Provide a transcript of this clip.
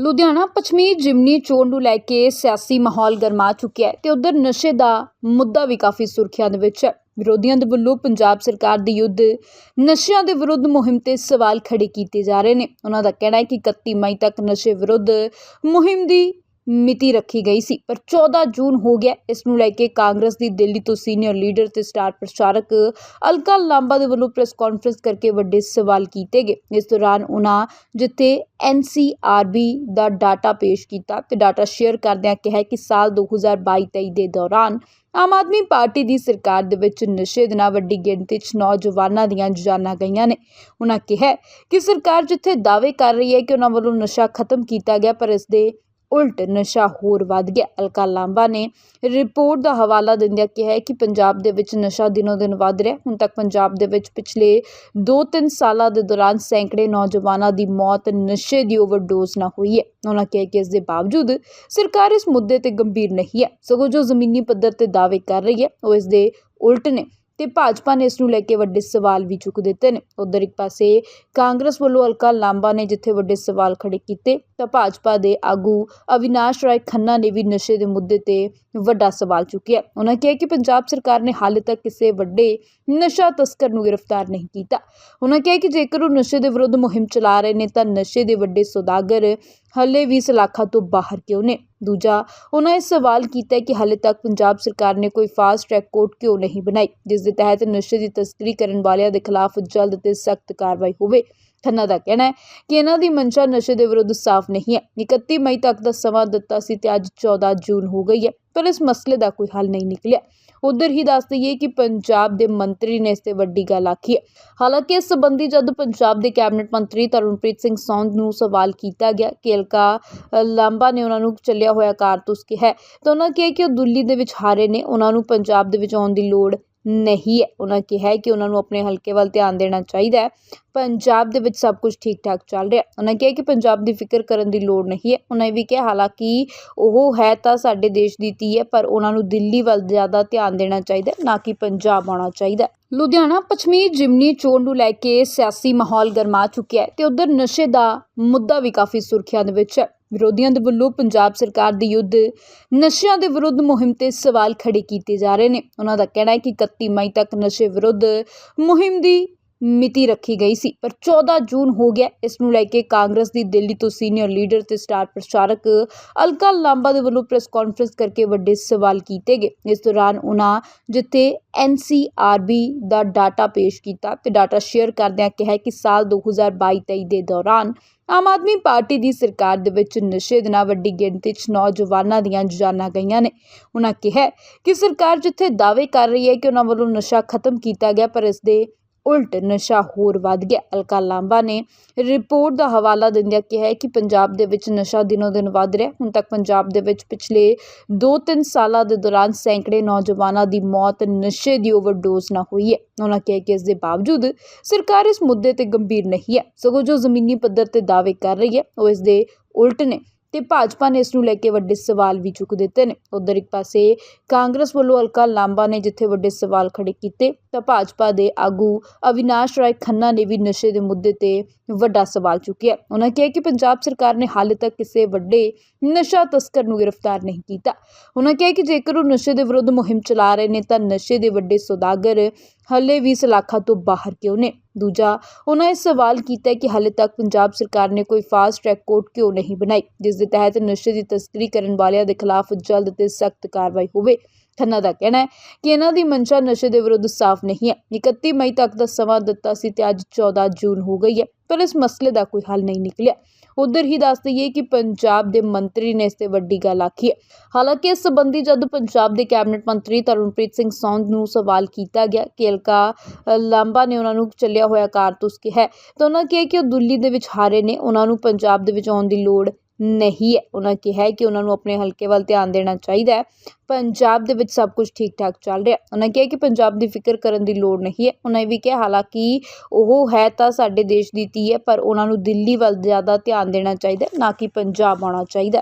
ਲੁਧਿਆਣਾ ਪੱਛਮੀ ਜਿਮਨੀ ਚੋਣ ਨੂੰ ਲੈ ਕੇ ਸਿਆਸੀ ਮਾਹੌਲ ਗਰਮਾ ਚੁੱਕਿਆ ਹੈ ਤੇ ਉਧਰ ਨਸ਼ੇ ਦਾ ਮੁੱਦਾ ਵੀ ਕਾਫੀ ਸੁਰਖੀਆਂ ਦੇ ਵਿੱਚ ਹੈ। ਵਿਰੋਧੀਆਂ ਦੇ ਵੱਲੋਂ ਪੰਜਾਬ ਸਰਕਾਰ ਦੀ ਯੁੱਧ ਨਸ਼ਿਆਂ ਦੇ ਵਿਰੁੱਧ ਮੁਹਿੰਮ ਤੇ ਸਵਾਲ ਖੜੇ ਕੀਤੇ ਜਾ ਰਹੇ ਨੇ। ਉਹਨਾਂ ਦਾ ਕਹਿਣਾ ਹੈ ਕਿ 31 ਮਈ ਤੱਕ ਨਸ਼ੇ ਵਿਰੁੱਧ ਮੁਹਿੰਮ ਦੀ ਮਿਤੀ ਰੱਖੀ ਗਈ ਸੀ। ਪਰ 14 ਜੂਨ ਹੋ ਗਿਆ, ਇਸ ਨੂੰ ਲੈ ਕੇ ਕਾਂਗਰਸ ਦੀ ਦਿੱਲੀ ਤੋਂ ਸੀਨੀਅਰ ਲੀਡਰ ਤੇ ਸਟਾਰ ਪ੍ਰਚਾਰਕ ਅਲਕਾ ਲਾਂਬਾ ਦੇ ਵੱਲੋਂ ਪ੍ਰੈਸ ਕਾਨਫਰੰਸ ਕਰਕੇ ਵੱਡੇ ਸਵਾਲ ਕੀਤੇ ਗਏ। ਇਸ ਦੌਰਾਨ ਉਹਨਾਂ ਜਿੱਥੇ ਐਨਸੀਆਰਬੀ ਦਾ ਡਾਟਾ ਪੇਸ਼ ਕੀਤਾ ਤੇ ਡਾਟਾ ਸ਼ੇਅਰ ਕਰਦਿਆਂ ਕਿਹਾ ਕਿ ਸਾਲ 2022-23 ਦੇ ਦੌਰਾਨ ਆਮ ਆਦਮੀ ਪਾਰਟੀ ਦੀ ਸਰਕਾਰ ਦੇ ਵਿੱਚ ਨਸ਼ੇ ਦੇ ਨਾਲ ਵੱਡੀ ਗਿਣਤੀ 'ਚ ਨੌਜਵਾਨਾਂ ਦੀਆਂ ਜਾਨਾਂ ਗਈਆਂ ਨੇ। ਉਹਨਾਂ ਕਿਹਾ ਕਿ ਸਰਕਾਰ ਜਿੱਥੇ ਦਾਅਵੇ ਕਰ ਰਹੀ ਹੈ ਕਿ ਉਹਨਾਂ ਵੱਲੋਂ ਨਸ਼ਾ ਖਤਮ ਕੀਤਾ ਗਿਆ, ਪਰ ਇਸ ਦੇ ਉਲਟ ਨਸ਼ਾ ਹੋਰ ਵੱਧ ਗਿਆ। ਅਲਕਾ ਲਾਂਬਾ ਨੇ ਰਿਪੋਰਟ ਦਾ ਹਵਾਲਾ ਦਿੰਦਿਆਂ ਕਿਹਾ ਕਿ ਪੰਜਾਬ ਦੇ ਵਿੱਚ ਨਸ਼ਾ ਦਿਨੋ ਦਿਨ ਵੱਧ ਰਿਹਾ ਹੁਣ ਤੱਕ ਪੰਜਾਬ ਦੇ ਵਿੱਚ ਪਿਛਲੇ 2-3 ਸਾਲਾਂ ਦੇ ਦੌਰਾਨ ਸੈਂਕੜੇ ਨੌਜਵਾਨਾਂ ਦੀ ਮੌਤ ਨਸ਼ੇ ਦੀ ਓਵਰਡੋਜ਼ ਨਾਲ ਹੋਈ ਹੈ। ਉਹਨਾਂ ਕਿਹਾ ਕਿ ਇਸ ਦੇ ਬਾਵਜੂਦ ਸਰਕਾਰ ਇਸ ਮੁੱਦੇ ਤੇ ਗੰਭੀਰ ਨਹੀਂ ਹੈ। ਸਗੋਂ ਜੋ ਜ਼ਮੀਨੀ ਪੱਧਰ ਤੇ ਦਾਅਵੇ ਕਰ ਰਹੀ ਹੈ, ਉਹ ਇਸ ਦੇ ਉਲਟ ਨੇ। ਤੇ ਭਾਜਪਾ ਨੇ ਇਸ ਨੂੰ ਲੈ ਕੇ ਵੱਡੇ ਸਵਾਲ ਵੀ ਚੁੱਕ ਦਿੱਤੇ ਨੇ। ਉਧਰ ਇੱਕ ਪਾਸੇ ਕਾਂਗਰਸ ਵੱਲੋਂ ਅਲਕਾ ਲਾਂਬਾ ਨੇ ਜਿੱਥੇ ਵੱਡੇ ਸਵਾਲ ਖੜੇ ਕੀਤੇ, ਤਾਂ ਭਾਜਪਾ ਦੇ ਆਗੂ ਅਵਿਨਾਸ਼ ਰਾਏ ਖੰਨਾ ਨੇ ਵੀ ਨਸ਼ੇ ਦੇ ਮੁੱਦੇ ਤੇ ਵੱਡਾ ਸਵਾਲ ਚੁੱਕਿਆ। ਉਹਨਾਂ ਕਿਹਾ ਕਿ ਪੰਜਾਬ ਸਰਕਾਰ ਨੇ ਹਾਲੇ ਤੱਕ ਕਿਸੇ ਵੱਡੇ ਨਸ਼ਾ ਤਸਕਰ ਨੂੰ ਗ੍ਰਿਫਤਾਰ ਨਹੀਂ ਕੀਤਾ। ਉਹਨਾਂ ਕਿਹਾ ਕਿ ਜੇਕਰ ਉਹ ਨਸ਼ੇ ਦੇ ਵਿਰੁੱਧ ਮੁਹਿੰਮ ਚਲਾ ਰਹੇ ਨੇ, ਤਾਂ ਨਸ਼ੇ ਦੇ ਵੱਡੇ ਸੌਦਾਗਰ ਹੱਲੇ ਵੀ ਸਲਾਖਾਂ ਤੋਂ ਬਾਹਰ ਕਿਉਂ ਨੇ? ਦੂਜਾ ਉਹਨਾਂ ਇਹ ਸਵਾਲ ਕੀਤਾ ਕਿ ਹਾਲੇ ਤੱਕ ਪੰਜਾਬ ਸਰਕਾਰ ਨੇ ਕੋਈ ਫਾਸਟ ਟਰੈਕ ਕੋਰਟ ਕਿਉਂ ਨਹੀਂ ਬਣਾਈ, ਜਿਸ ਦੇ ਤਹਿਤ ਨਸ਼ੇ ਦੀ ਤਸਕਰੀ ਕਰਨ ਵਾਲਿਆਂ ਦੇ ਖਿਲਾਫ ਜਲਦ ਤੇ ਸਖਤ ਕਾਰਵਾਈ ਹੋਵੇ। ਖੰਨਾ ਦਾ ਕਹਿਣਾ ਹੈ ਕਿ ਇਹਨਾਂ ਦੀ ਮਨਸ਼ਾ ਨਸ਼ੇ ਦੇ ਵਿਰੁੱਧ ਸਾਫ਼ ਨਹੀਂ ਹੈ। 31 ਮਈ ਤੱਕ ਦਾ ਸਮਾਂ ਦਿੱਤਾ ਸੀ ਤੇ ਅੱਜ 14 ਜੂਨ ਹੋ ਗਈ ਹੈ, ਪਰ ਇਸ ਮਸਲੇ ਦਾ ਕੋਈ ਹੱਲ ਨਹੀਂ ਨਿਕਲਿਆ। ਉਧਰ ਹੀ ਦੱਸ ਦਈਏ ਕਿ ਪੰਜਾਬ ਦੇ ਮੰਤਰੀ ਨੇ ਇਸ ਤੇ ਵੱਡੀ ਗੱਲ ਆਖੀ ਹੈ। ਹਾਲਾਂਕਿ ਇਸ ਸੰਬੰਧੀ ਜਦ ਪੰਜਾਬ ਦੇ ਕੈਬਨਿਟ ਮੰਤਰੀ ਤਰੁਣਪ੍ਰੀਤ ਸਿੰਘ ਸੌਂਦ ਨੂੰ ਸਵਾਲ ਕੀਤਾ ਗਿਆ ਕਿ ਅਲਕਾ ਲਾਂਬਾ ਨੇ ਉਹਨਾਂ ਨੂੰ ਚੱਲਿਆ ਹੋਇਆ ਕਾਰਤੂਸ ਕਿਹਾ ਤਾਂ ਉਹਨਾਂ ਕਿਹਾ ਕਿ ਉਹ ਦਿੱਲੀ ਦੇ ਵਿੱਚ ਹਾਰੇ ਨੇ। ਉਹਨਾਂ ਨੂੰ ਪੰਜਾਬ ਦੇ ਵਿੱਚ ਆਉਣ ਦੀ ਲੋੜ ਨਹੀਂ ਹੈ। ਉਹਨਾਂ ਕਿਹਾ ਕਿ ਉਹਨਾਂ ਨੂੰ ਆਪਣੇ ਹਲਕੇ ਵੱਲ ਧਿਆਨ ਦੇਣਾ ਚਾਹੀਦਾ ਹੈ। ਪੰਜਾਬ ਦੇ ਵਿੱਚ ਸਭ ਕੁਝ ਠੀਕ ਠਾਕ ਚੱਲ ਰਿਹਾ। ਉਹਨਾਂ ਕਿਹਾ ਕਿ ਪੰਜਾਬ ਦੀ ਫਿਕਰ ਕਰਨ ਦੀ ਲੋੜ ਨਹੀਂ ਹੈ। ਉਹਨਾਂ ਇਹ ਵੀ ਕਿਹਾ, ਹਾਲਾਂਕਿ ਉਹ ਹੈ ਤਾਂ ਸਾਡੇ ਦੇਸ਼ ਦੀ ਧੀ ਹੈ, ਪਰ ਉਹਨਾਂ ਨੂੰ ਦਿੱਲੀ ਵੱਲ ਜ਼ਿਆਦਾ ਧਿਆਨ ਦੇਣਾ ਚਾਹੀਦਾ ਨਾ ਕਿ ਪੰਜਾਬ ਆਉਣਾ ਚਾਹੀਦਾ ਲੁਧਿਆਣਾ ਪੱਛਮੀ ਜਿਮਨੀ ਚੋਣ ਨੂੰ ਲੈ ਕੇ ਸਿਆਸੀ ਮਾਹੌਲ ਗਰਮਾ ਚੁੱਕਿਆ ਹੈ ਤੇ ਉਧਰ ਨਸ਼ੇ ਦਾ ਮੁੱਦਾ ਵੀ ਕਾਫੀ ਸੁਰਖੀਆਂ ਦੇ ਵਿੱਚ ਹੈ। ਵਿਰੋਧੀਆਂ ਦੇ ਵੱਲੋਂ ਪੰਜਾਬ ਸਰਕਾਰ ਦੀ ਯੁੱਧ ਨਸ਼ਿਆਂ ਦੇ ਵਿਰੁੱਧ ਮੁਹਿੰਮ ਤੇ ਸਵਾਲ ਖੜੇ ਕੀਤੇ ਜਾ ਰਹੇ ਨੇ। ਉਹਨਾਂ ਦਾ ਕਹਿਣਾ ਹੈ ਕਿ 31 ਮਈ ਤੱਕ ਨਸ਼ੇ ਵਿਰੁੱਧ ਮੁਹਿੰਮ ਦੀ ਮਿਤੀ ਰੱਖੀ ਗਈ ਸੀ। ਪਰ 14 ਜੂਨ ਹੋ ਗਿਆ, ਇਸ ਨੂੰ ਲੈ ਕੇ ਕਾਂਗਰਸ ਦੀ ਦਿੱਲੀ ਤੋਂ ਸੀਨੀਅਰ ਲੀਡਰ ਤੇ ਸਟਾਰ ਪ੍ਰਚਾਰਕ ਅਲਕਾ ਲਾਂਬਾ ਦੇ ਵੱਲੋਂ ਪ੍ਰੈਸ ਕਾਨਫਰੰਸ ਕਰਕੇ ਵੱਡੇ ਸਵਾਲ ਕੀਤੇ ਗਏ। ਇਸ ਦੌਰਾਨ ਉਹਨਾਂ ਜਿੱਥੇ ਐਨਸੀਆਰਬੀ ਦਾ ਡਾਟਾ ਪੇਸ਼ ਕੀਤਾ ਤੇ ਡਾਟਾ ਸ਼ੇਅਰ ਕਰਦਿਆਂ ਕਿਹਾ ਕਿ ਸਾਲ 2022-23 ਦੇ ਦੌਰਾਨ ਆਮ ਆਦਮੀ ਪਾਰਟੀ ਦੀ ਸਰਕਾਰ ਦੇ ਵਿੱਚ ਨਸ਼ੇ ਦੇ ਨਾਲ ਵੱਡੀ ਗਿਣਤੀ 'ਚ ਨੌਜਵਾਨਾਂ ਦੀਆਂ ਜਾਨਾਂ ਗਈਆਂ ਨੇ। ਉਹਨਾਂ ਕਿਹਾ ਕਿ ਸਰਕਾਰ ਜਿੱਥੇ ਦਾਅਵੇ ਕਰ ਰਹੀ ਹੈ ਕਿ ਉਹਨਾਂ ਵੱਲੋਂ ਨਸ਼ਾ ਖਤਮ ਕੀਤਾ ਗਿਆ, ਪਰ ਇਸ ਦੇ ਉਲਟ ਨਸ਼ਾ ਹੋਰ ਵੱਧ ਗਿਆ। ਅਲਕਾ ਲਾਂਬਾ ਨੇ ਰਿਪੋਰਟ ਦਾ ਹਵਾਲਾ ਦਿੰਦਿਆਂ ਕਿਹਾ ਹੈ ਕਿ ਪੰਜਾਬ ਦੇ ਵਿੱਚ ਨਸ਼ਾ ਦਿਨੋ ਦਿਨ ਵੱਧ ਰਿਹਾ। ਹੁਣ ਤੱਕ ਪੰਜਾਬ ਦੇ ਵਿੱਚ ਪਿਛਲੇ 2-3 ਸਾਲਾਂ ਦੇ ਦੌਰਾਨ ਸੈਂਕੜੇ ਨੌਜਵਾਨਾਂ ਦੀ ਮੌਤ ਨਸ਼ੇ ਦੀ ਓਵਰਡੋਜ਼ ਨਾਲ ਹੋਈ ਹੈ। ਉਹਨਾਂ ਕਿਹਾ ਕਿ ਇਸ ਦੇ ਬਾਵਜੂਦ ਸਰਕਾਰ ਇਸ ਮੁੱਦੇ ਤੇ ਗੰਭੀਰ ਨਹੀਂ ਹੈ। ਸਗੋਂ ਜੋ ਜ਼ਮੀਨੀ ਪੱਧਰ ਤੇ ਦਾਅਵੇ ਕਰ ਰਹੀ ਹੈ, ਉਹ ਇਸ ਦੇ ਉਲਟ ਨੇ। ਤੇ ਭਾਜਪਾ ਨੇ ਇਸ ਨੂੰ ਲੈ ਕੇ ਵੱਡੇ ਸਵਾਲ ਵੀ ਚੁੱਕ ਦਿੱਤੇ ਨੇ। ਉਧਰ ਇੱਕ ਪਾਸੇ ਕਾਂਗਰਸ ਵੱਲੋਂ ਅਲਕਾ ਲਾਂਬਾ ਨੇ ਜਿੱਥੇ ਵੱਡੇ ਸਵਾਲ ਖੜੇ ਕੀਤੇ, ਤਾਂ ਭਾਜਪਾ ਦੇ ਆਗੂ ਅਵਿਨਾਸ਼ ਰਾਏ ਖੰਨਾ ਨੇ ਵੀ ਨਸ਼ੇ ਦੇ ਮੁੱਦੇ ਤੇ ਵੱਡਾ ਸਵਾਲ ਚੁੱਕਿਆ। ਉਹਨਾਂ ਕਿਹਾ ਕਿ ਪੰਜਾਬ ਸਰਕਾਰ ਨੇ ਹਾਲੇ ਤੱਕ ਕਿਸੇ ਵੱਡੇ ਨਸ਼ਾ ਤਸਕਰ ਨੂੰ ਗ੍ਰਿਫਤਾਰ ਨਹੀਂ ਕੀਤਾ। ਉਹਨਾਂ ਕਿਹਾ ਕਿ ਜੇਕਰ ਉਹ ਨਸ਼ੇ ਦੇ ਵਿਰੁੱਧ ਮੁਹਿੰਮ ਚਲਾ ਰਹੇ ਨੇ, ਤਾਂ ਨਸ਼ੇ ਦੇ ਵੱਡੇ ਸੌਦਾਗਰ ਹੱਲੇ ਵੀ ਸਲਾਖਾਂ ਤੋਂ ਬਾਹਰ ਕਿਉਂ ਨੇ? ਦੂਜਾ, ਉਹਨਾਂ ਇਹ ਸਵਾਲ ਕੀਤਾ ਕਿ ਹਾਲੇ ਤੱਕ ਪੰਜਾਬ ਸਰਕਾਰ ਨੇ ਕੋਈ ਫਾਸਟ ਟਰੈਕ ਕੋਰਟ ਕਿਉਂ ਨਹੀਂ ਬਣਾਈ, ਜਿਸ ਦੇ ਤਹਿਤ ਨਸ਼ੇ ਦੀ ਤਸਕਰੀ ਕਰਨ ਵਾਲਿਆਂ ਦੇ ਖਿਲਾਫ ਜਲਦ ਤੇ ਸਖਤ ਕਾਰਵਾਈ ਹੋਵੇ। ਖੰਨਾ ਦਾ ਕਹਿਣਾ ਹੈ ਕਿ ਇਹਨਾਂ ਦੀ ਮਨਸ਼ਾ ਨਸ਼ੇ ਦੇ ਵਿਰੁੱਧ ਸਾਫ਼ ਨਹੀਂ ਹੈ। 31 ਮਈ ਤੱਕ ਦਾ ਸਮਾਂ ਦਿੱਤਾ ਸੀ ਤੇ ਅੱਜ 14 ਜੂਨ ਹੋ ਗਈ ਹੈ। ਪਰ ਇਸ ਮਸਲੇ ਦਾ ਕੋਈ ਹੱਲ ਨਹੀਂ ਨਿਕਲਿਆ। ਉਧਰ ਹੀ ਦੱਸ ਦਈਏ ਕਿ ਪੰਜਾਬ ਦੇ ਮੰਤਰੀ ਨੇ ਇਸ ਤੇ ਵੱਡੀ ਗੱਲ ਆਖੀ ਹੈ। ਹਾਲਾਂਕਿ ਇਸ ਸੰਬੰਧੀ ਜਦ ਪੰਜਾਬ ਦੇ ਕੈਬਨਿਟ ਮੰਤਰੀ ਤਰਨਪ੍ਰੀਤ ਸਿੰਘ ਸੌਂਦ ਨੂੰ ਸਵਾਲ ਕੀਤਾ ਗਿਆ ਕਿ ਅਲਕਾ ਲਾਂਬਾ ਨੇ ਉਹਨਾਂ ਨੂੰ ਚੱਲਿਆ ਹੋਇਆ ਕਾਰਤੂਸ ਕਿਹਾ ਤਾਂ ਉਹਨਾਂ ਕਿਹਾ ਕਿ ਉਹ ਦਿੱਲੀ ਦੇ ਵਿੱਚ ਹਾਰੇ ਨੇ, ਉਹਨਾਂ ਨੂੰ ਪੰਜਾਬ ਦੇ ਵਿੱਚ ਆਉਣ ਦੀ ਲੋੜ ਨਹੀਂ ਹੈ। ਉਹਨਾਂ ਕਿਹਾ ਕਿ ਉਹਨਾਂ ਨੂੰ ਆਪਣੇ ਹਲਕੇ ਵੱਲ ਧਿਆਨ ਦੇਣਾ ਚਾਹੀਦਾ ਹੈ। ਪੰਜਾਬ ਦੇ ਵਿੱਚ ਸਭ ਕੁਝ ਠੀਕ ਠਾਕ ਚੱਲ ਰਿਹਾ ਉਹਨਾਂ ਕਿਹਾ ਕਿ ਪੰਜਾਬ ਦੀ ਫਿਕਰ ਕਰਨ ਦੀ ਲੋੜ ਨਹੀਂ ਹੈ। ਉਹਨਾਂ ਵੀ ਕਿਹਾ, ਹਾਲਾਂਕਿ ਉਹ ਹੈ ਤਾਂ ਸਾਡੇ ਦੇਸ਼ ਦੀ ਧੀ ਹੈ, ਪਰ ਉਹਨਾਂ ਨੂੰ ਦਿੱਲੀ ਵੱਲ ਜ਼ਿਆਦਾ ਧਿਆਨ ਦੇਣਾ ਚਾਹੀਦਾ ਨਾ ਕਿ ਪੰਜਾਬ ਆਉਣਾ ਚਾਹੀਦਾ